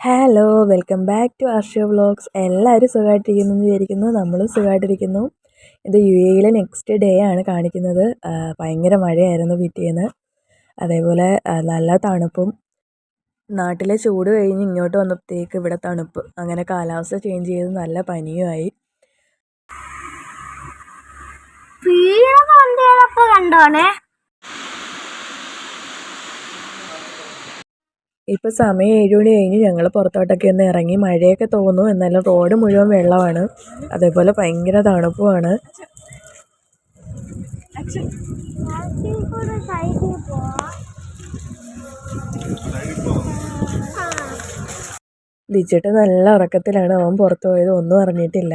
Hello welcome back to Arshiya vlogs എല്ലാവരും സുഖമായിട്ടിരിക്കുന്നു എന്ന് വിചാരിക്കുന്നു. നമ്മളും സുഖമായിട്ടിരിക്കുന്നു. ഇത് യു എയിലെ നെക്സ്റ്റ് ഡേ ആണ് കാണിക്കുന്നത്. ഭയങ്കര മഴയായിരുന്നു പിറ്റേന്ന്. അതേപോലെ നല്ല തണുപ്പും. നാട്ടിലെ ചൂട് കഴിഞ്ഞ് ഇങ്ങോട്ട് വന്നപ്പോഴത്തേക്ക് ഇവിടെ തണുപ്പ്. അങ്ങനെ കാലാവസ്ഥ ചേഞ്ച് ചെയ്ത് നല്ല പനിയുമായി. കണ്ടോണേ ഇപ്പോൾ സമയം ഏഴ് മണി കഴിഞ്ഞ് ഞങ്ങൾ പുറത്തോട്ടൊക്കെ ഒന്ന് ഇറങ്ങി മഴയൊക്കെ തോന്നും എന്നാലും റോഡ് മുഴുവൻ വെള്ളമാണ്. അതേപോലെ ഭയങ്കര തണുപ്പുമാണ്. ലിജിട്ട് നല്ല ഉറക്കത്തിലാണ്. അവൻ പുറത്തു പോയത് ഒന്നും അറിഞ്ഞിട്ടില്ല.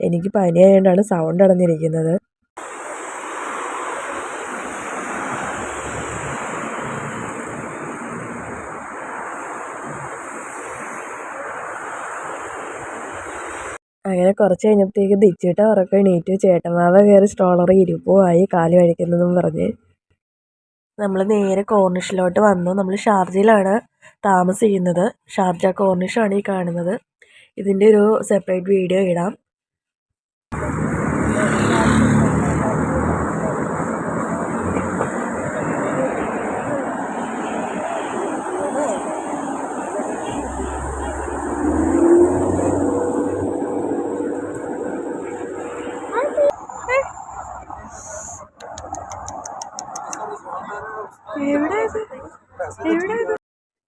എനിക്ക് പനിയായതുകൊണ്ടാണ് സൗണ്ട് അടഞ്ഞിരിക്കുന്നത്. അങ്ങനെ കുറച്ച് കഴിഞ്ഞപ്പോഴത്തേക്ക് ദിച്ചിട്ട ഉറക്കം എണീറ്റു ചേട്ടമാവ കയറി സ്ട്രോളറി ഇരിപ്പുമായി കാൽ കഴിക്കുന്നതും പറഞ്ഞ് നമ്മൾ നേരെ കോർണിഷിലോട്ട് വന്നു. നമ്മൾ ഷാർജയിലാണ് താമസിക്കുന്നത്. ഷാർജ കോർണിഷാണ് ഈ കാണുന്നത്. ഇതിന്റെ ഒരു സെപ്പറേറ്റ് വീഡിയോ ഇടാം.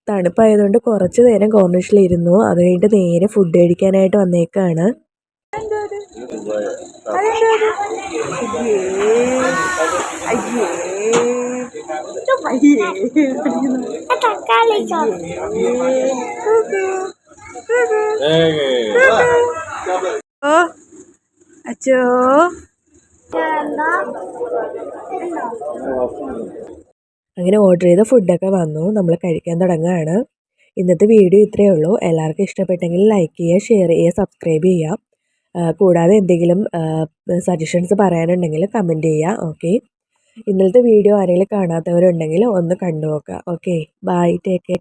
തണുപ്പായതുകൊണ്ട് കുറച്ച് നേരം കോർണിഷിലിരുന്നു അത് കഴിഞ്ഞിട്ട് നേരെ ഫുഡ് കഴിക്കാനായിട്ട് വന്നേക്കാണ്. ഓ അച്ചോ. അങ്ങനെ ഓർഡർ ചെയ്ത ഫുഡൊക്കെ വന്നു. നമ്മൾ കഴിക്കാൻ തുടങ്ങുകയാണ്. ഇന്നത്തെ വീഡിയോ ഇത്രയേ ഉള്ളൂ. എല്ലാവർക്കും ഇഷ്ടപ്പെട്ടെങ്കിൽ ലൈക്ക് ചെയ്യുക ഷെയർ ചെയ്യുക സബ്സ്ക്രൈബ് ചെയ്യുക. കൂടാതെ എന്തെങ്കിലും സജഷൻസ് പറയാനുണ്ടെങ്കിൽ കമന്റ് ചെയ്യുക. ഓക്കെ ഇന്നലത്തെ വീഡിയോ ആരെങ്കിലും കാണാത്തവരുണ്ടെങ്കിൽ ഒന്ന് കണ്ടു നോക്കുക ഓക്കെ ബൈ ടേക്ക് കെയർ